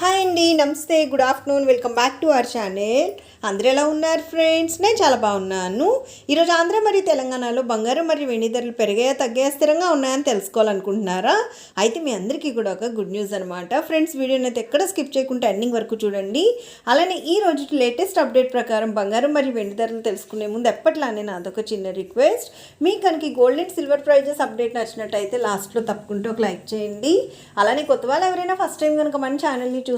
Ha! Hi అండి. నమస్తే good afternoon welcome back to our channel అందరూ ఎలా ఉన్నారు ఫ్రెండ్స్ నేను చాలా బాగున్నాను. ఈరోజు ఆంధ్ర మరియు తెలంగాణలో బంగారం మరియు వెండి ధరలు పెరిగాయా తగ్గాయా స్థిరంగా ఉన్నాయని తెలుసుకోవాలనుకుంటున్నారా? అయితే మీ అందరికీ కూడా ఒక గుడ్ న్యూస్ అనమాట ఫ్రెండ్స్ వీడియోని అయితే ఎక్కడ స్కిప్ చేయకుండా ఎండింగ్ వరకు చూడండి. అలానే ఈ రోజు లేటెస్ట్ అప్డేట్ ప్రకారం బంగారం మరియు వెండి ధరలు తెలుసుకునే ముందు ఎప్పట్లానే నాదొక చిన్న రిక్వెస్ట్ మీకు కనుక gold and silver prizes update నచ్చినట్టయితే లాస్ట్లో తప్పకుండా ఒక లైక్ చేయండి. అలానే కొత్త వాళ్ళు ఎవరైనా ఫస్ట్ టైం కనుక మన ఛానల్ని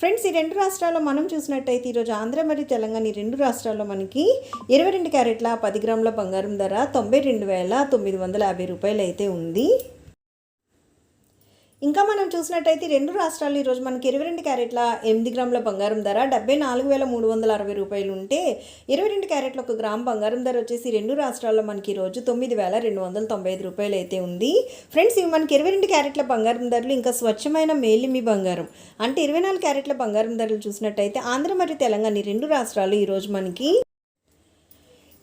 ఫ్రెండ్స్ ఈ రెండు రాష్ట్రాల్లో మనం చూసినట్టయితే ఈరోజు ఆంధ్ర మరియు తెలంగాణ ఈ రెండు రాష్ట్రాల్లో మనకి ఇరవై రెండు క్యారెట్ల పది గ్రాముల బంగారం ధర తొంభై రెండు వేల తొమ్మిది వందల యాభై రూపాయలు అయితే ఉంది. ఇంకా మనం చూసినట్టయితే రెండు రాష్ట్రాలు ఈరోజు మనకి ఇరవై రెండు క్యారెట్ల ఎనిమిది గ్రాముల బంగారం ధర డెబ్బై నాలుగు వేల మూడు వందల అరవై రూపాయలు ఉంటే ఇరవై రెండు క్యారెట్ల ఒక గ్రామ్ బంగారం ధర వచ్చేసి రెండు రాష్ట్రాల్లో మనకి ఈరోజు తొమ్మిది వేల రెండు వందల తొంభై ఐదు రూపాయలు అయితే ఉంది. ఫ్రెండ్స్ ఇవి మనకి ఇరవై రెండు క్యారెట్ల బంగారం ధరలు ఇంకా స్వచ్ఛమైన మేలిమి బంగారం. అంటే ఇరవై నాలుగు క్యారెట్ల బంగారం ధరలు చూసినట్టయితే ఆంధ్ర మరియు తెలంగాణ రెండు రాష్ట్రాలు ఈరోజు మనకి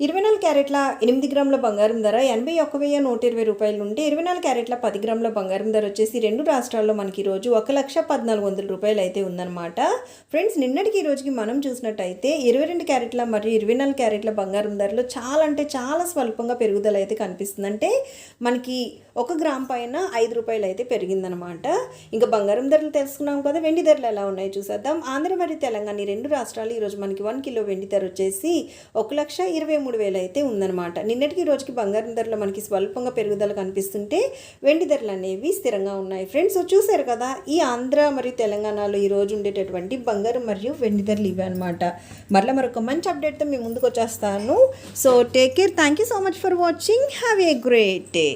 ఇరవై నాలుగు క్యారెట్ల ఎనిమిది గ్రాముల బంగారం ధర ఎనభై ఒక్క వెయ్యి నూట ఇరవై రూపాయలు ఉంటే ఇరవై నాలుగు క్యారెట్ల పది గ్రాముల బంగారం ధర వచ్చేసి రెండు రాష్ట్రాల్లో మనకి ఈరోజు ఒక లక్ష పద్నాలుగు వందల రూపాయలు అయితే ఉందన్నమాట. ఫ్రెండ్స్ నిన్నటికి ఈ రోజుకి మనం చూసినట్టయితే ఇరవై రెండు క్యారెట్ల మరియు ఇరవై నాలుగు క్యారెట్ల బంగారం ధరలో చాలా అంటే చాలా స్వల్పంగా పెరుగుదల అయితే కనిపిస్తుంది. అంటే మనకి ఒక గ్రామ్ పైన ఐదు రూపాయలు అయితే పెరిగిందనమాట ఇంకా బంగారం ధరలు తెలుసుకున్నాం కదా వెండి ధరలు ఎలా ఉన్నాయో చూసేద్దాం. ఆంధ్ర మరియు తెలంగాణ ఈ రెండు రాష్ట్రాలు ఈరోజు మనకి వన్ కిలో వెండి ధర వచ్చేసి ఒక లక్ష ఇరవై మూడు మూడు వేలు అయితే ఉందన్నమాట. నిన్నటికి ఈ రోజుకి బంగారం ధరలు మనకి స్వల్పంగా పెరుగుదల కనిపిస్తుంటే వెండి ధరలు అనేవి స్థిరంగా ఉన్నాయి. ఫ్రెండ్స్ చూశారు చూసారు కదా ఈ ఆంధ్ర మరియు తెలంగాణలో ఈ రోజు ఉండేటటువంటి బంగారం మరియు వెండి ధరలు ఇవి అనమాట మరలా మరొక మంచి అప్డేట్తో మీ ముందుకు వచ్చేస్తాను. So take care thank you so much for watching have a great day